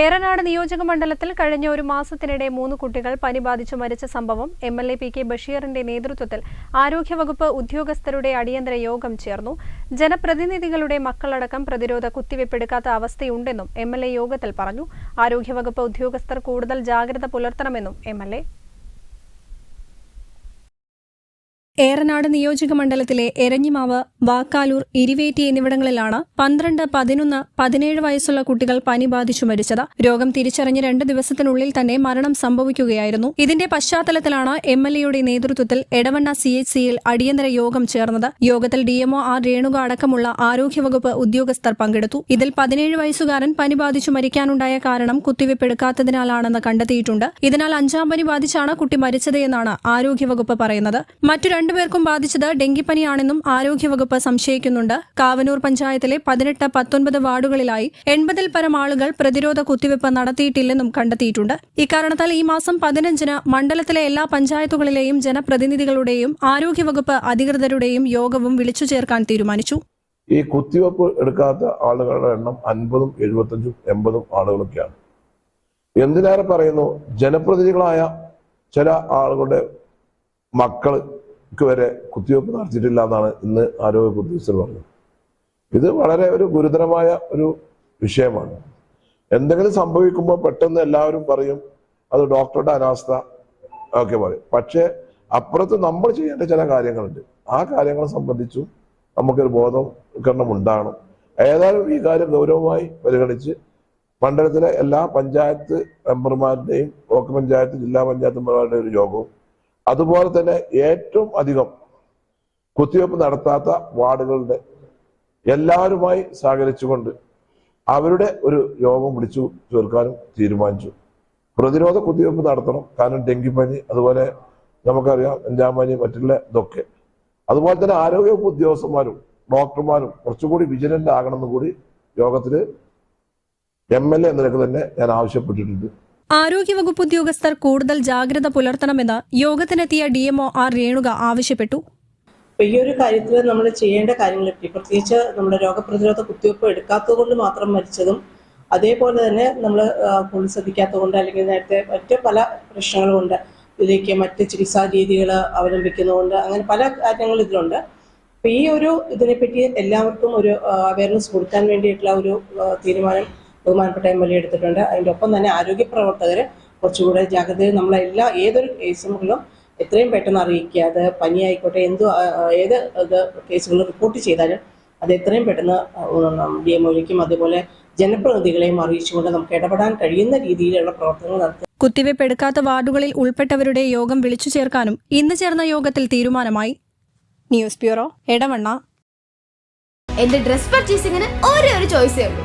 Eranad നിയോജക മണ്ഡലത്തിൽ കഴിഞ്ഞ ഒരു മാസത്തിനിടെ മൂന്ന് കുട്ടികൾ പനി ബാധിച്ചു മരിച്ച സംഭവം M L A P K ബഷീറിന്റെ നേതൃത്വത്തിൽ ആരോഗ്യവകുപ്പ് ഉദ്യോഗസ്ഥരുടെ അടിയന്തര യോഗം ചേർന്നു. ജനപ്രതിനിധികളുടെ മക്കളടക്കം പ്രതിരോധ കുത്തിവയ്പ്പെടുക്കാത്ത അവസ്ഥയുണ്ടെന്നും എം എൽ എ യോഗത്തിൽ പറഞ്ഞു. ആരോഗ്യവകുപ്പ് ഉദ്യോഗസ്ഥർ കൂടുതൽ ജാഗ്രത പുലർത്തണമെന്നും എം എൽ എ ഏറനാട് നിയോജക മണ്ഡലത്തിലെ എരഞ്ഞിമാവ് വാക്കാലൂർ ഇരിവേറ്റി എന്നിവിടങ്ങളിലാണ് പന്ത്രണ്ട് പതിനൊന്ന് പതിനേഴ് വയസ്സുള്ള കുട്ടികൾ പനി ബാധിച്ചു മരിച്ചത്. രോഗം തിരിച്ചറിഞ്ഞ് രണ്ട് ദിവസത്തിനുള്ളിൽ തന്നെ മരണം സംഭവിക്കുകയായിരുന്നു. ഇതിന്റെ പശ്ചാത്തലത്തിലാണ് എം എൽ എയുടെ നേതൃത്വത്തിൽ എടവണ്ണ സി എച്ച് സിയിൽ അടിയന്തര യോഗം ചേർന്നത്. യോഗത്തിൽ ഡിഎംഒ ആർ രേണുക അടക്കമുള്ള ആരോഗ്യവകുപ്പ് ഉദ്യോഗസ്ഥർ പങ്കെടുത്തു. ഇതിൽ പതിനേഴ് വയസ്സുകാരൻ പനി ബാധിച്ചു മരിക്കാനുണ്ടായ കാരണം കുത്തിവയ്പ്പെടുക്കാത്തതിനാലാണെന്ന് കണ്ടെത്തിയിട്ടുണ്ട്. ഇതിനാൽ അഞ്ചാം പനി ബാധിച്ചാണ് കുട്ടി മരിച്ചത് എന്നാണ് ആരോഗ്യവകുപ്പ് പറയുന്നത്. മറ്റു രണ്ടുപേർക്കും ബാധിച്ചത് ഡെങ്കിപ്പനിയാണെന്നും ആരോഗ്യവകുപ്പ് സംശയിക്കുന്നുണ്ട്. കാവനൂർ പഞ്ചായത്തിലെ പതിനെട്ട് പത്തൊൻപത് വാർഡുകളിലായി എൺപതിൽ പരം ആളുകൾ പ്രതിരോധ കുത്തിവയ്പ് നടത്തിയിട്ടില്ലെന്നും കണ്ടെത്തിയിട്ടുണ്ട്. ഇക്കാരണത്താൽ ഈ മാസം പതിനഞ്ചിന് മണ്ഡലത്തിലെ എല്ലാ പഞ്ചായത്തുകളിലെയും ജനപ്രതിനിധികളുടെയും ആരോഗ്യവകുപ്പ് അധികൃതരുടെയും യോഗവും വിളിച്ചു ചേർക്കാൻ തീരുമാനിച്ചു. ഈ കുത്തിവയ്പ് എടുക്കാത്ത ആളുകളുടെ എണ്ണം അൻപതും എഴുപത്തഞ്ചും എൺപതും ആളുകളൊക്കെയാണ്. എന്തിനേറെ പറയുന്നു? ജനപ്രതിനിധികളായ ചില ആളുകളുടെ മക്കൾക്ക് വരെ കുത്തിവെപ്പ് നടത്തിയിട്ടില്ല എന്നാണ് ഇന്ന് ആരോഗ്യ ഉദ്യോഗസ്ഥർ പറഞ്ഞത്. ഇത് വളരെ ഒരു ഗുരുതരമായ ഒരു വിഷയമാണ്. എന്തെങ്കിലും സംഭവിക്കുമ്പോൾ പെട്ടെന്ന് എല്ലാവരും പറയും അത് ഡോക്ടറുടെ അനാസ്ഥ ഒക്കെ പറയും. പക്ഷേ അപ്പുറത്ത് നമ്മൾ ചെയ്യേണ്ട ചില കാര്യങ്ങളുണ്ട്. ആ കാര്യങ്ങളെ സംബന്ധിച്ചും നമുക്കൊരു ബോധവൽക്കരണം ഉണ്ടാകണം. ഏതായാലും ഈ കാര്യം ഗൗരവമായി പരിഗണിച്ച് മണ്ഡലത്തിലെ എല്ലാ പഞ്ചായത്ത് മെമ്പർമാരുടെയും ബ്ലോക്ക് പഞ്ചായത്ത് ജില്ലാ പഞ്ചായത്ത് മെമ്പർമാരുടെയും ഒരു യോഗവും അതുപോലെ തന്നെ ഏറ്റവും അധികം കുത്തിവയ്പ്പ് നടത്താത്ത വാർഡുകളുടെ എല്ലാവരുമായി സഹകരിച്ചുകൊണ്ട് അവരുടെ ഒരു യോഗം വിളിച്ചു ചേർക്കാനും തീരുമാനിച്ചു. പ്രതിരോധ കുത്തിവയ്പ്പ് നടത്തണം. കാരണം ഡെങ്കിപ്പനി അതുപോലെ നമുക്കറിയാം അഞ്ചാം പനി മറ്റുള്ള ഇതൊക്കെ. അതുപോലെ തന്നെ ആരോഗ്യവകുപ്പ് ഉദ്യോഗസ്ഥന്മാരും ഡോക്ടർമാരും കുറച്ചുകൂടി വിജിലന്റ് ആകണമെന്ന് കൂടി യോഗത്തിൽ എം എൽ എ എന്ന നിലയ്ക്ക് തന്നെ ഞാൻ ആവശ്യപ്പെട്ടിട്ടുണ്ട്. ആരോഗ്യവകുപ്പ് ഉദ്യോഗസ്ഥർ കൂടുതൽ ജാഗ്രത പുലർത്തണമെന്ന് യോഗത്തിനെത്തിയ D M O R Renuka ആവശ്യപ്പെട്ടു. ഈ ഒരു കാര്യത്തിൽ നമ്മൾ ചെയ്യേണ്ട കാര്യങ്ങളെ പ്രത്യേകിച്ച് നമ്മുടെ രോഗപ്രതിരോധ കുത്തിവയ്പ്പ് എടുക്കാത്തത് കൊണ്ട് മാത്രം മരിച്ചതും അതേപോലെ തന്നെ നമ്മൾ കൂടുതൽ ശ്രദ്ധിക്കാത്തത് കൊണ്ട് അല്ലെങ്കിൽ നേരത്തെ മറ്റ് പല പ്രശ്നങ്ങളും ഉണ്ട് ഇതിലേക്ക് മറ്റ് ചികിത്സാ രീതികൾ അവലംബിക്കുന്നതുകൊണ്ട് അങ്ങനെ പല കാര്യങ്ങൾ ഇതിലുണ്ട്. അപ്പൊ ഈ ഒരു ഇതിനെപ്പറ്റി എല്ലാവർക്കും ഒരു അവയർനെസ് കൊടുക്കാൻ വേണ്ടിയിട്ടുള്ള ഒരു തീരുമാനം ബഹുമാനപ്പെട്ട എം എൽ എ എടുത്തിട്ടുണ്ട്. അതിന്റെ ഒപ്പം തന്നെ ആരോഗ്യ പ്രവർത്തകർ കുറച്ചുകൂടെ ജാഗ്രതയിൽ നമ്മളെല്ലാ ഏതൊരു കേസുകളിലും എത്രയും പെട്ടെന്ന് അറിയിക്കുക. അത് പനിയായിക്കോട്ടെ എന്തു ഏത് ഇത് കേസുകൾ റിപ്പോർട്ട് ചെയ്താലും അത് എത്രയും പെട്ടെന്ന് ഡി എം ഒയിലേക്കും അതുപോലെ ജനപ്രതിനിധികളെയും അറിയിച്ചുകൊണ്ട് നമുക്ക് ഇടപെടാൻ കഴിയുന്ന രീതിയിലുള്ള പ്രവർത്തനങ്ങൾ നടത്തുക. കുത്തിവയ്പ് എടുക്കാത്ത വാർഡുകളിൽ ഉൾപ്പെട്ടവരുടെ യോഗം വിളിച്ചു ചേർക്കാനും ഇന്ന് ചേർന്ന യോഗത്തിൽ തീരുമാനമായി. News bureau Edavanna. എന്റെ ഡ്രസ് പർച്ചേസിംഗിന് ഒരേ ഒരു ചോയ്സേ ഉള്ളൂ.